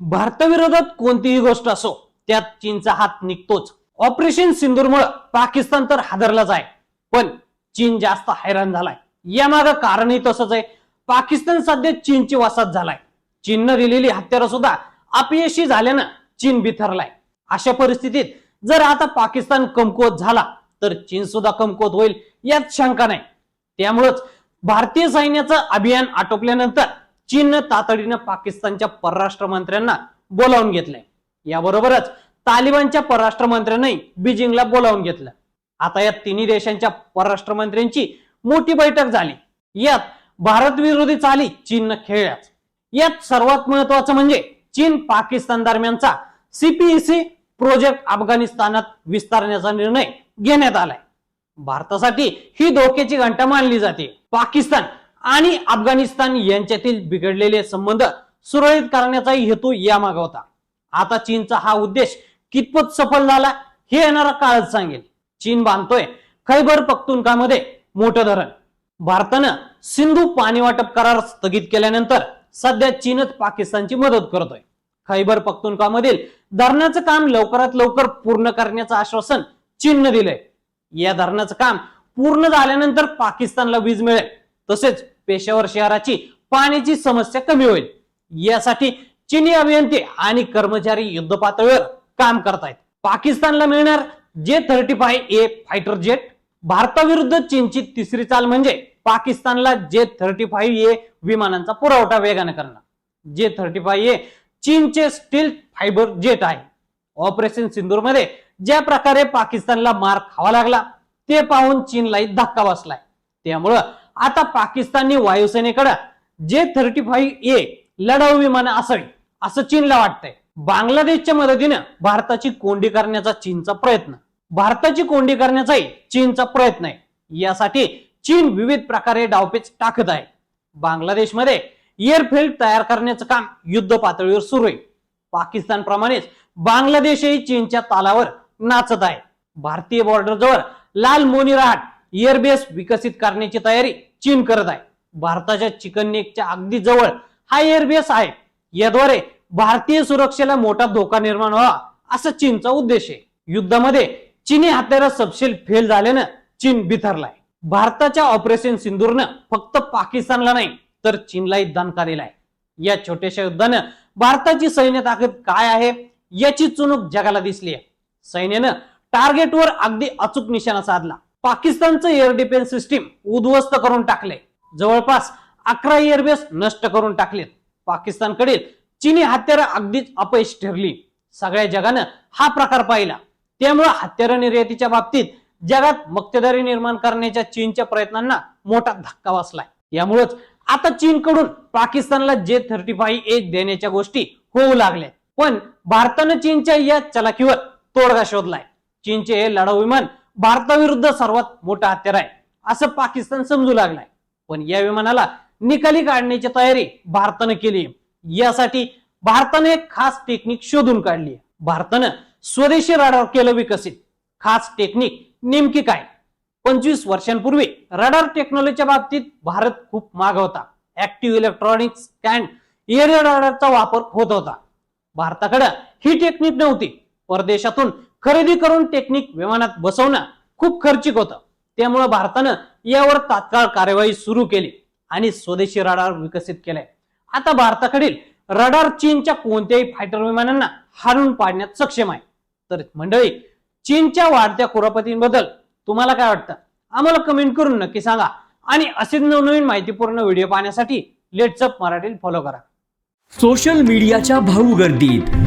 भारताविरोधात कोणतीही गोष्ट असो त्यात चीनचा हात निघतोच. ऑपरेशन सिंदूरमुळे पाकिस्तान तर हादरलाच आहे पण चीन जास्त हैराण झालाय. यामागं कारणही तसंच आहे. पाकिस्तान सध्या चीनची वसाहत झालाय. चीननं दिलेली हत्यारं सुद्धा अपयशी झाल्यानं चीन बिथरलाय. अशा परिस्थितीत जर आता पाकिस्तान कमकुवत झाला तर चीन सुद्धा कमकुवत होईल यात शंका नाही. त्यामुळंच भारतीय सैन्याचं अभियान आटोपल्यानंतर चीननं तातडीनं पाकिस्तानच्या परराष्ट्र मंत्र्यांना बोलावून घेतलंय. याबरोबरच तालिबानच्या परराष्ट्र मंत्र्यांनाही बीजिंगला बोलावून घेतलं. आता या तिन्ही देशांच्या परराष्ट्र मंत्र्यांची मोठी बैठक झाली. यात भारत विरोधी चाली चीननं खेळल्याच यात सर्वात महत्वाचं म्हणजे चीन पाकिस्तान दरम्यानचा सीपीईसी प्रोजेक्ट अफगाणिस्तानात विस्तारण्याचा निर्णय घेण्यात आलाय. भारतासाठी ही धोक्याची घंटा मानली जाते. पाकिस्तान आणि अफगाणिस्तान यांच्यातील बिघडलेले संबंध सुरळीत करण्याचाही हेतू यामागे होता. आता चीनचा हा उद्देश कितपत सफल झाला हे येणारा काळच सांगेल. चीन बांधतोय खैबर पख्तुनकामध्ये मोठं धरण. भारतानं सिंधू पाणी वाटप करार स्थगित केल्यानंतर सध्या चीनच पाकिस्तानची मदत करतोय. खैबर पख्तुनकामधील धरणाचं काम लवकरात लवकर पूर्ण करण्याचं आश्वासन चीननं दिलंय. या धरणाचं काम पूर्ण झाल्यानंतर पाकिस्तानला वीज मिळेल. तसेच पेशावर शहराची पाण्याची समस्या कमी होईल. यासाठी चीनी अभियंते आणि कर्मचारी युद्ध पातळीवर काम करतायत. पाकिस्तानला मिळणार J thirty five A fighter jet भारताविरुद्ध चीनची तिसरी चाल म्हणजे पाकिस्तानला जे थर्टी फाईव्ह ए विमानांचा पुरवठा वेगाने करणं जे थर्टी फाय ए चीनचे स्टील फायबर जेट आहे. ऑपरेशन सिंदूरमध्ये ज्या प्रकारे पाकिस्तानला मार खावा लागला ते पाहून चीनलाही धक्का बसलाय. त्यामुळं आता पाकिस्ताननी वायुसेनेकडे जे थर्टी फाईव्ह ए लढाऊ विमानं असावी असं चीनला वाटतंय. बांगलादेशच्या मदतीनं भारताची कोंडी करण्याचा चीनचा प्रयत्न. भारताची कोंडी करण्याचाही चीनचा प्रयत्न आहे. यासाठी चीन विविध प्रकारे डावपेच टाकत आहे. बांगलादेशमध्ये एअरफील्ड तयार करण्याचं काम युद्ध पातळीवर सुरू आहे. पाकिस्तान प्रमाणेच बांगलादेशही चीनच्या तालावर नाचत आहे. भारतीय बॉर्डर जवळ लाल मोनीराट एअरबेस विकसित करण्याची तयारी चीन करत आहे. भारताच्या चिकन नेकच्या अगदी जवळ हा एअरबेस आहे. याद्वारे भारतीय सुरक्षेला मोठा धोका निर्माण व्हावा असा चीनचा उद्देश आहे. युद्धामध्ये चीनी हत्यारा सपशेल फेल झाल्यानं चीन बिथरलाय. भारताच्या ऑपरेशन सिंदूरनं फक्त पाकिस्तानला नाही तर चीनलाही दणका आहे या छोट्याशा युद्धानं भारताची सैन्य ताकद काय आहे याची चुणूक जगाला दिसली आहे सैन्यानं टार्गेटवर अगदी अचूक निशाणा साधला. पाकिस्तानचं एअर डिफेन्स सिस्टीम उद्ध्वस्त करून टाकले. जवळपास अकरा एअरबेस नष्ट करून टाकलेत. पाकिस्तानकडील चीनी हत्यारं अगदीच अपयश ठरली. सगळ्या जगानं हा प्रकार पाहिला. त्यामुळे हत्यारं निर्यातीच्या बाबतीत जगात मक्तेदारी निर्माण करण्याच्या चीनच्या प्रयत्नांना मोठा धक्का बसलाय. यामुळेच आता चीनकडून पाकिस्तानला जे थर्टी फाईव्ह एज देण्याच्या गोष्टी होऊ लागल्या. पण भारतानं चीनच्या या चलाखीवर तोडगा शोधलाय. चीनचे हे लढाऊ विमान भारताविरुद्ध सर्वात मोठा हत्यार आहे. असं पाकिस्तान समजू लागलाय. पण या विमानाला निकाली काढण्याची तयारी भारतानं केली आहे. यासाठी भारताने एक खास टेक्निक शोधून काढली आहे. भारतानं स्वदेशी रडार केलं विकसित. खास टेक्निक नेमकी काय? पंचवीस वर्षांपूर्वी रडार टेक्नॉलॉजीच्या बाबतीत भारत खूप माग होता. ऍक्टिव्ह इलेक्ट्रॉनिक्स अँड एअर रडारचा वापर होत होता. भारताकडे ही टेक्निक नव्हती. परदेशातून खरेदी करून टेक्निक विमानात बसवणं खूप खर्चिक होतं. त्यामुळे भारतानं यावर तात्काळ कार्यवाही सुरू केली आणि स्वदेशी रडार विकसित केलाय. आता भारताकडील रडार चीनच्या कोणत्याही फायटर विमानांना हारून पाडण्यात सक्षम आहे. तर मंडळी चीनच्या वाढत्या कुरापतींबद्दल तुम्हाला काय वाटतं? आम्हाला कमेंट करून नक्की सांगा आणि असेच नवनवीन माहितीपूर्ण व्हिडिओ पाहण्यासाठी लेट्सअप मराठी फॉलो करा. सोशल मीडियाच्या भाऊ गर्दीत.